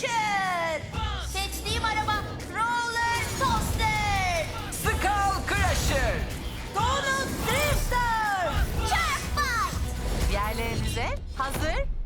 Crusher. Seçtiğim araba Roller Coaster. Skull Crusher. Donut Drifter. Jackpot. Yerlerinize hazır